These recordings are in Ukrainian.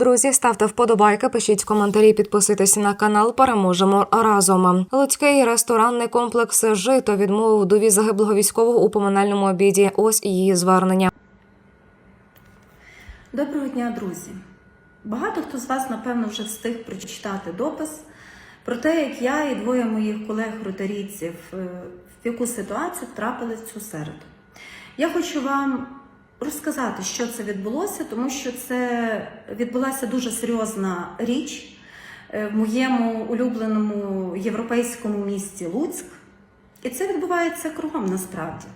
Друзі, ставте вподобайки, пишіть коментарі, підписуйтесь на канал. Переможемо разом. Луцький ресторанний комплекс жито відмовив вдові загиблого військового у поминальному обіді. Ось її звернення. Доброго дня, друзі! Багато хто з вас, напевно, вже встиг прочитати допис про те, як я і двоє моїх колег-ротарійців е, в яку ситуацію втрапили в цю середу. Я хочу вам розказати, що це відбулося, тому що це відбулася дуже серйозна річ е, в моєму улюбленому європейському місті Луцьк. І це відбувається кругом насправді.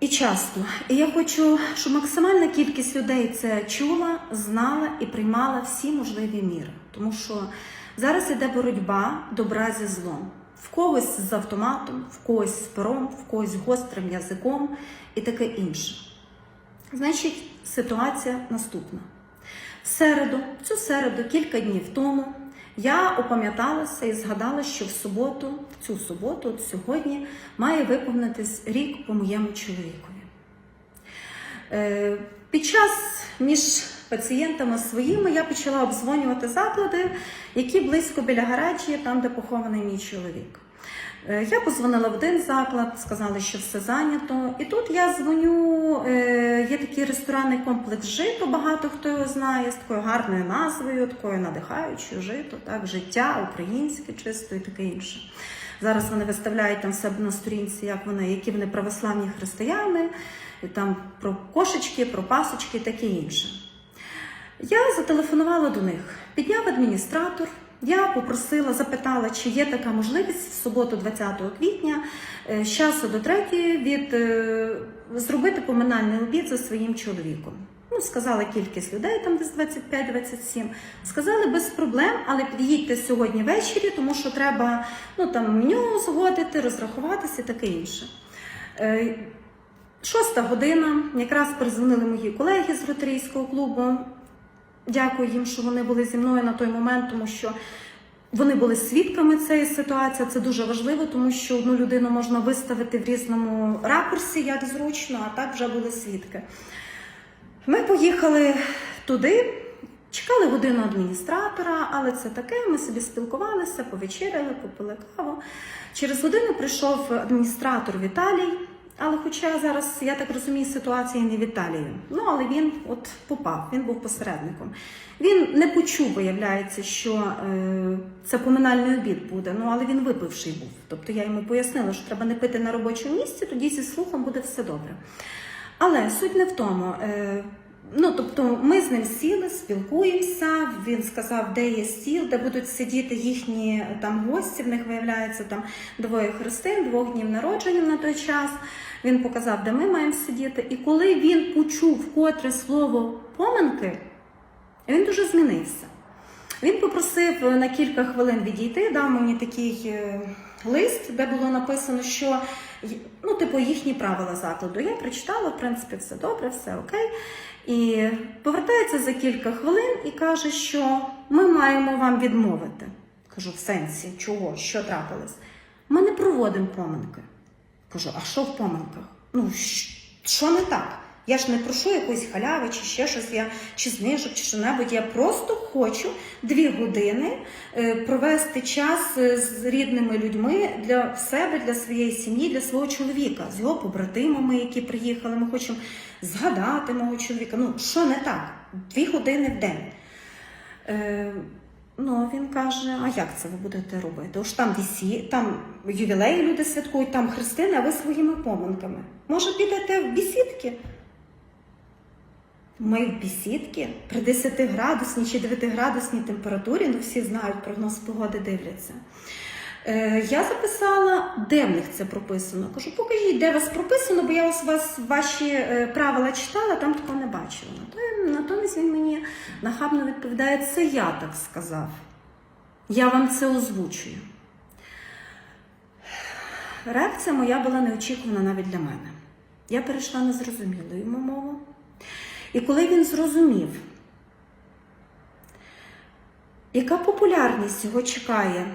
І часто. І я хочу, щоб максимальна кількість людей це чула, знала і приймала всі можливі міри. Тому що зараз іде боротьба добра зі злом. В когось з автоматом, в когось з пером, в когось гострим язиком і таке інше. Значить, ситуація наступна. В середу, в цю середу, кілька днів тому, я опам'яталася і згадала, що в суботу, в цю суботу, от сьогодні, має виповнитись рік по моєму чоловікові. Е, Під час між пацієнтами своїми я почала обдзвонювати заклади, які близько біля гаражі, там, де похований мій чоловік. Е, Я позвонила в один заклад, сказали, що все зайнято. І тут я дзвоню, е, є такий ресторанний комплекс жито, багато хто його знає, з такою гарною назвою, такою надихаючою жито, так, життя, українське, чисто і таке інше. Зараз вони виставляють там себе на сторінці, як вони, які вони православні християни, і там про кошечки, про пасочки і таке інше. Я зателефонувала до них. Підняв адміністратор. Я попросила, запитала, чи є така можливість в суботу, 20 квітня, е, з часу до третьої від е, зробити поминальний обід за своїм чоловіком. Ну, сказала кількість людей, там десь 25-27. Сказали без проблем, але під'їдьте сьогодні ввечері, тому що треба ну, там, меню згодити, розрахуватися і таке інше. Е, Шоста година, якраз перезвонили мої колеги з ротарійського клубу. Дякую їм, що вони були зі мною на той момент, тому що вони були свідками цієї ситуації. Це дуже важливо, тому що одну людину можна виставити в різному ракурсі, як зручно, а так вже були свідки. Ми поїхали туди, чекали годину адміністратора, але це таке. Ми собі спілкувалися, повечеряли, попили каву. Через годину прийшов адміністратор Віталій. Але хоча зараз, я так розумію, ситуація не в Італії. Ну, але він от попав, він був посередником. Він не почув, виявляється, що е, це поминальний обід буде, ну але він випивший був. Тобто я йому пояснила, що треба не пити на робочому місці, тоді зі слухом буде все добре. Але суть не в тому. Е, Ну, тобто ми з ним сіли, спілкуємося. Він сказав, де є стіл, де будуть сидіти їхні там гості. В них виявляється там двоє хрестин, двох днів народження на той час. Він показав, де ми маємо сидіти. І коли він почув вкотре слово поминки, він дуже змінився. Він попросив на кілька хвилин відійти, дав мені такий е, лист, де було написано, що ну, типу, їхні правила закладу. Я прочитала, в принципі, все добре, все окей. І повертається за кілька хвилин і каже, що ми маємо вам відмовити. Кажу, в сенсі, чого, що трапилось? Ми не проводимо поминки. Кажу, а що в поминках? Ну, що не так? Я ж не прошу якоїсь халяви чи ще щось, я, чи знижок, чи що-небудь. Я просто хочу дві години е, провести час е, з рідними людьми для себе, для своєї сім'ї, для свого чоловіка, з його побратимами, які приїхали. Ми хочемо згадати мого чоловіка. Ну, що не так? Дві години в день. Е, Ну, він каже: а як це ви будете робити? Ось там вісі, там ювілеї люди святкують, там хрестини, а ви своїми поминками. Може, підете в бісідки? Ми в бісідки при 10 градусній чи 9 градусній температурі, ну всі знають, прогноз погоди дивляться. Е, я записала, де в них це прописано. Кажу, покажіть, де вас прописано, бо я ось вас ваші е, правила читала, там такого не бачила. Натомість він мені нахабно відповідає, це я так сказав. Я вам це озвучую. Реакція моя була неочікувана навіть для мене. Я перейшла на зрозумілу йому мову. І коли він зрозумів, яка популярність його чекає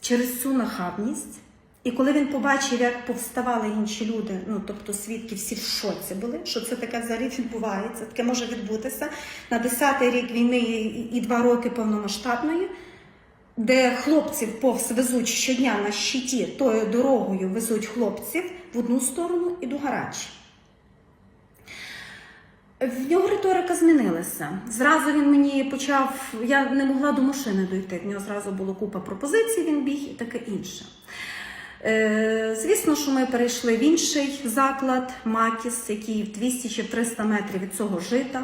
через цю нахабність, І коли він побачив, як повставали інші люди, ну тобто свідки всі в шоці були, що це таке взагалі відбувається, таке може відбутися на 10-й рік війни і, і два роки повномасштабної, де хлопців повз везуть щодня на щиті, тою дорогою везуть хлопців в одну сторону і до гарачі. В нього риторика змінилася. Зразу він мені почав. Я не могла до машини дойти. В нього зразу було купа пропозицій, він біг і таке інше. Е, звісно, що ми перейшли в інший заклад Макіс, який в 200 чи в 300 метрів від цього жита,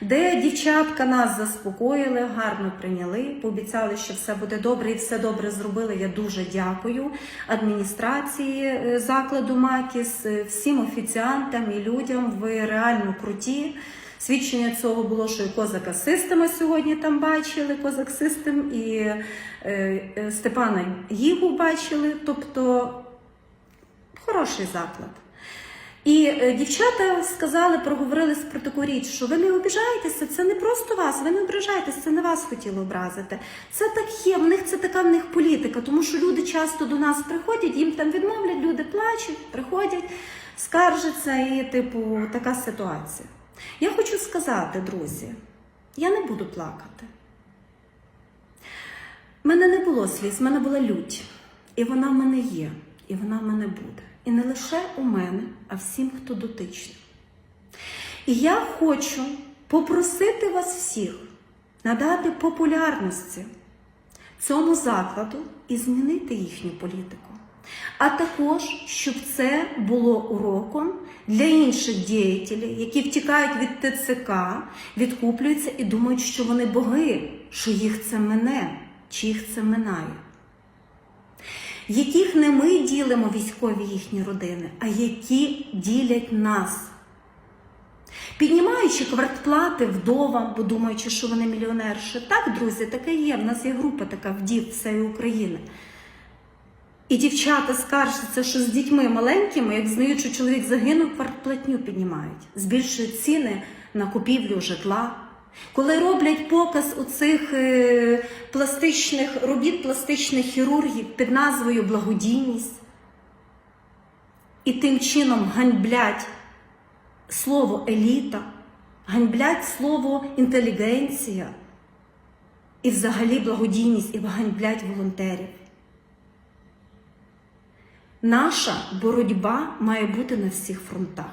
де дівчатка нас заспокоїли, гарно прийняли, пообіцяли, що все буде добре і все добре зробили. Я дуже дякую адміністрації е, закладу Макіс, е, всім офіціантам і людям. Ви реально круті. Свідчення цього було, що і Козака Система сьогодні там бачили, Козак Систем, і е, е, Степана Гігу бачили. Тобто хороший заклад. І е, дівчата сказали, проговорили про таку річ, що ви не обіжаєтеся, це не просто вас, ви не ображаєтеся, це не вас хотіли образити. Це так є, в них це така в них політика, тому що люди часто до нас приходять, їм там відмовлять, люди плачуть, приходять, скаржаться, і, типу, така ситуація. Я хочу сказати, друзі, я не буду плакати. У мене не було сліз, в мене була лють. І вона в мене є, і вона в мене буде. І не лише у мене, а всім, хто дотичний. І я хочу попросити вас всіх надати популярності цьому закладу і змінити їхню політику. А також, щоб це було уроком для інших діятелів, які втікають від ТЦК, відкуплюються і думають, що вони боги, що їх це мене, чи їх це минає. Яких не ми ділимо військові їхні родини, а які ділять нас. Піднімаючи квартплати вдовам, бо думаючи, що вони мільйонерші. Так, друзі, таке є. В нас є група така вдів всієї України. І дівчата скаржаться, що з дітьми маленькими, як знають, що чоловік загинув, квартплатню піднімають, збільшують ціни на купівлю житла. Коли роблять показ оцих е, пластичних робіт пластичних хірургів під назвою благодійність, і тим чином ганьблять слово еліта, ганьблять слово інтелігенція, і взагалі благодійність, і ганьблять волонтерів. Наша боротьба має бути на всіх фронтах.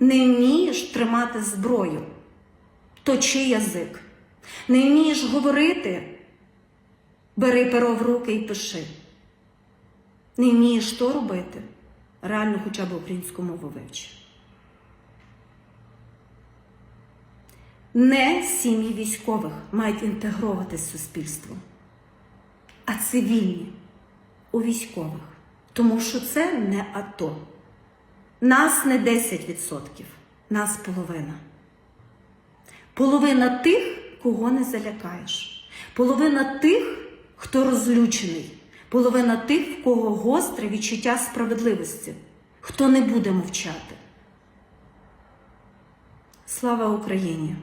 Не вмієш тримати зброю, точи язик. Не вмієш говорити, бери перо в руки і пиши. Не вмієш то робити, реально хоча б українську мову вивчи. Не сім'ї військових мають інтегровуватись в суспільство, а цивільні у військових. Тому що це не АТО. Нас не 10%, нас половина. Половина тих, кого не залякаєш. Половина тих, хто розлючений. Половина тих, в кого гостре відчуття справедливості, хто не буде мовчати. Слава Україні!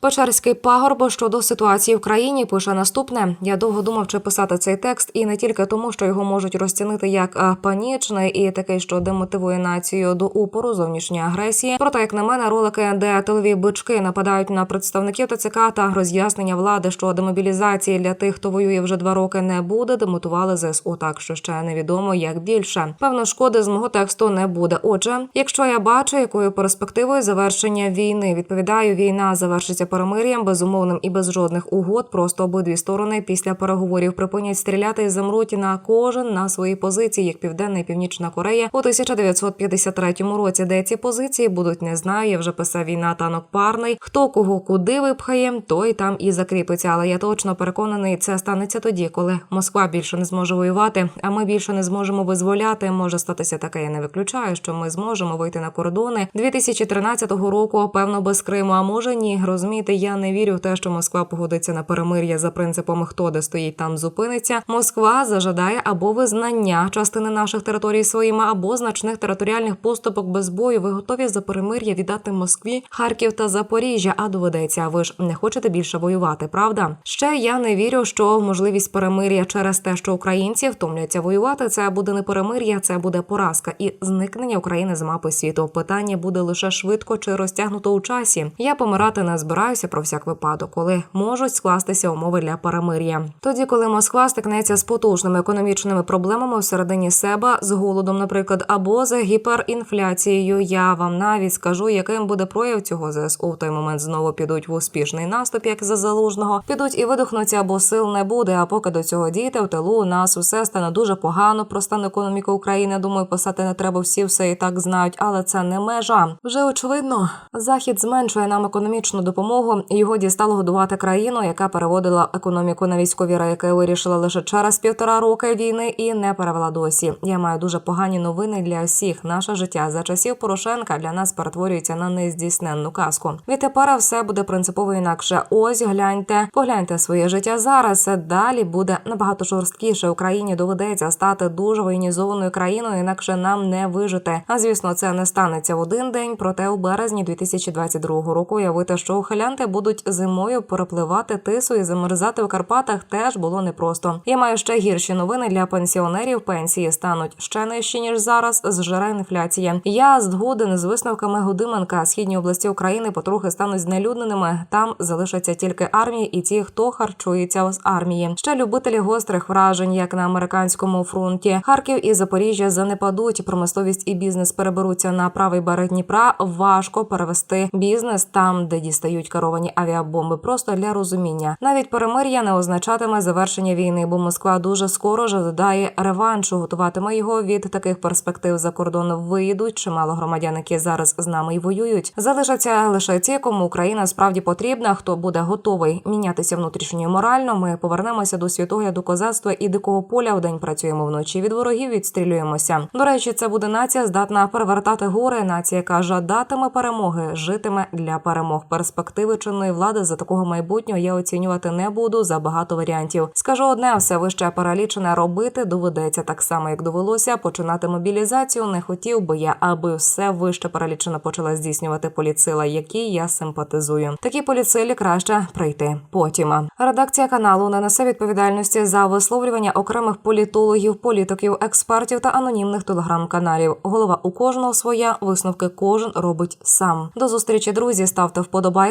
Печерський пагорб щодо ситуації в країні пише наступне. Я довго думав, чи писати цей текст, і не тільки тому, що його можуть розцінити як панічний і такий, що демотивує націю до упору зовнішньої агресії. Проте, як на мене, ролики, де тилові бички нападають на представників ТЦК та роз'яснення влади, що демобілізації для тих, хто воює вже два роки, не буде, демотували ЗСУ так, що ще невідомо як більше. Певно, шкоди з мого тексту не буде. Отже, якщо я бачу, якою перспективою завершення війни відповідаю, війна завершиться перемир'ям, безумовним і без жодних угод. Просто обидві сторони після переговорів припинять стріляти і замруть на кожен на своїй позиції, як Південна і Північна Корея у 1953 році. Де ці позиції будуть, не знаю. Я вже писав війна танок парний. Хто кого куди випхає, той там і закріпиться. Але я точно переконаний, це станеться тоді, коли Москва більше не зможе воювати, а ми більше не зможемо визволяти. Може статися таке. Я не виключаю, що ми зможемо вийти на кордони 2013 року, певно, без Криму. А може ні, розумію. Розумієте, я не вірю в те, що Москва погодиться на перемир'я за принципом хто де стоїть, там зупиниться. Москва зажадає або визнання частини наших територій своїми, або значних територіальних поступок без бою. Ви готові за перемир'я віддати Москві, Харків та Запоріжжя? А доведеться. Ви ж не хочете більше воювати, правда? Ще я не вірю, що можливість перемир'я через те, що українці втомляться воювати. Це буде не перемир'я, це буде поразка і зникнення України з мапи світу. Питання буде лише швидко чи розтягнуто у часі. Я помирати не збираюся про всяк випадок, коли можуть скластися умови для перемир'я. Тоді, коли Москва стикнеться з потужними економічними проблемами всередині себе, з голодом, наприклад, або з гіперінфляцією, я вам навіть скажу, яким буде прояв цього ЗСУ. В той момент знову підуть в успішний наступ, як за залужного, підуть і видохнуться, бо сил не буде. А поки до цього дійти в тилу у нас усе стане дуже погано. Про стан економіки України. Думаю, писати не треба. Всі все і так знають, але це не межа. Вже очевидно, захід зменшує нам економічну допомогу. Його дістало годувати країну, яка переводила економіку на військові рейки. Вирішила лише через півтора роки війни і не перевела досі. Я маю дуже погані новини для всіх. Наше життя за часів Порошенка для нас перетворюється на нездійсненну казку. Відтепер все буде принципово інакше. Ось гляньте, погляньте своє життя зараз. Далі буде набагато жорсткіше. Україні доведеться стати дуже воєнізованою країною, інакше нам не вижити. А звісно, це не станеться в один день. Проте у березні 2022 року уявити, що ухилянти будуть зимою перепливати тису і замерзати у Карпатах, теж було непросто. Я маю ще гірші новини для пенсіонерів. Пенсії стануть ще нижчі ніж зараз. Зжере інфляція. Я згоден з висновками Гудименка. Східні області України потрохи стануть знелюдненими. Там залишаться тільки армії і ті, хто харчується з армії. Ще любителі гострих вражень, як на американському фронті. Харків і Запоріжжя занепадуть. Промисловість і бізнес переберуться на правий берег Дніпра. Важко перевести бізнес там, де дістають керовані авіабомби. Просто для розуміння. Навіть перемир'я не означатиме завершення війни, бо Москва дуже скоро жадає реваншу. Готуватиме його від таких перспектив за кордон виїдуть. Чимало громадян, які зараз з нами й воюють. Залишаться лише ті, кому Україна справді потрібна. Хто буде готовий мінятися внутрішньо морально. Ми повернемося до світогляду козацтва і дикого поля. Вдень працюємо вночі від ворогів. Відстрілюємося. До речі, це буде нація здатна перевертати гори. Нація, яка жадатиме перемоги, житиме для перемог. Перспективи чинної влади за такого майбутнього я оцінювати не буду за багато варіантів. Скажу одне, все вище перелічене робити доведеться так само, як довелося починати мобілізацію. Не хотів би я, аби все вище перелічене почала здійснювати поліцила, якій я симпатизую. Такі поліцилі краще прийти потім. Редакція каналу не несе відповідальності за висловлювання окремих політологів, політиків, експертів та анонімних телеграм-каналів. Голова у кожного своя висновки кожен робить сам. До зустрічі, друзі. Ставте